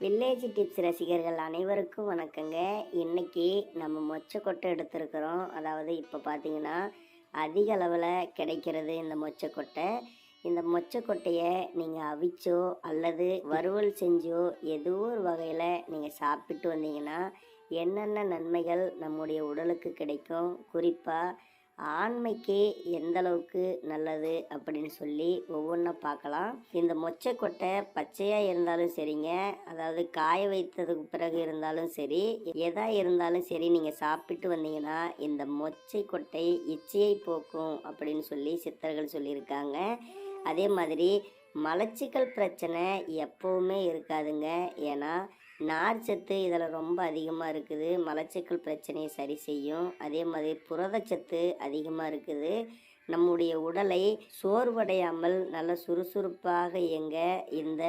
Village tips ரசிகர்கள் அனைவருக்கும் வணக்கங்க. இன்னைக்கு நம்ம மொச்சக்கொட்டை எடுத்திருக்கிறோம். அதாவது இப்போ பார்த்தீங்கன்னா அதிக அளவில் கிடைக்கிறது இந்த மொச்சக்கொட்டை. இந்த மொச்சக்கொட்டையை நீங்கள் அவிச்சோ அல்லது வறுவல் செஞ்சோ ஏதோ ஒரு வகையில் நீங்கள் சாப்பிட்டு வந்தீங்கன்னா என்னென்ன நன்மைகள் நம்முடைய உடலுக்கு கிடைக்கும்? குறிப்பாக ஆண்மைக்கு எந்தளவுக்கு நல்லது அப்படின்னு சொல்லி ஒவ்வொன்றா பார்க்கலாம். இந்த மொச்சைக்கொட்டை பச்சையாக இருந்தாலும் சரிங்க. அதாவது காய வைத்ததுக்கு பிறகு இருந்தாலும் சரி எதா இருந்தாலும் சரி நீங்கள் சாப்பிட்டு வந்தீங்கன்னா இந்த மொச்சை கொட்டை இச்சையை போக்கும் அப்படின்னு சொல்லி சித்தர்கள் சொல்லியிருக்காங்க. அதே மாதிரி மலச்சிக்கல் பிரச்சனை எப்போவுமே இருக்காதுங்க. ஏன்னா நார்ச்சத்து இதில் ரொம்ப அதிகமாக இருக்குது. மலச்சிக்கல் பிரச்சனையை சரி செய்யும். அதே மாதிரி புரதச்சத்து அதிகமாக இருக்குது. நம்முடைய உடலை சோர்வடையாமல் நல்ல சுறுசுறுப்பாக இயங்க இந்த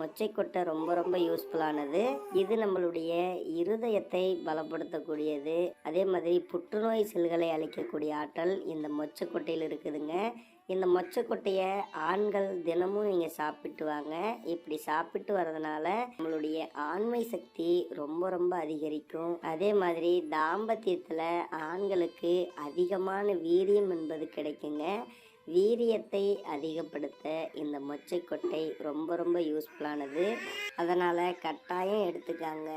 மொச்சைக்கொட்டை ரொம்ப ரொம்ப யூஸ்ஃபுல்லானது இது நம்மளுடைய இருதயத்தை பலப்படுத்தக்கூடியது. அதே மாதிரி புற்றுநோய் செல்களை அழிக்கக்கூடிய ஆற்றல் இந்த மொச்சைக்கொட்டையில் இருக்குதுங்க. இந்த மொச்சைக்கொட்டையை ஆண்கள் தினமும் நீங்கள் சாப்பிட்டு வாங்க. இப்படி சாப்பிட்டு வர்றதுனால நம்மளுடைய ஆண்மை சக்தி ரொம்ப ரொம்ப அதிகரிக்கும். அதே மாதிரி தாம்பத்தியத்தில் ஆண்களுக்கு அதிகமான வீரியம் என்பது கிடைக்குங்க. வீரியத்தை அதிகப்படுத்த இந்த மொச்சைக்கொட்டை ரொம்ப ரொம்ப யூஸ்ஃபுல்லானது அதனால் கட்டாயம் எடுத்துக்காங்க.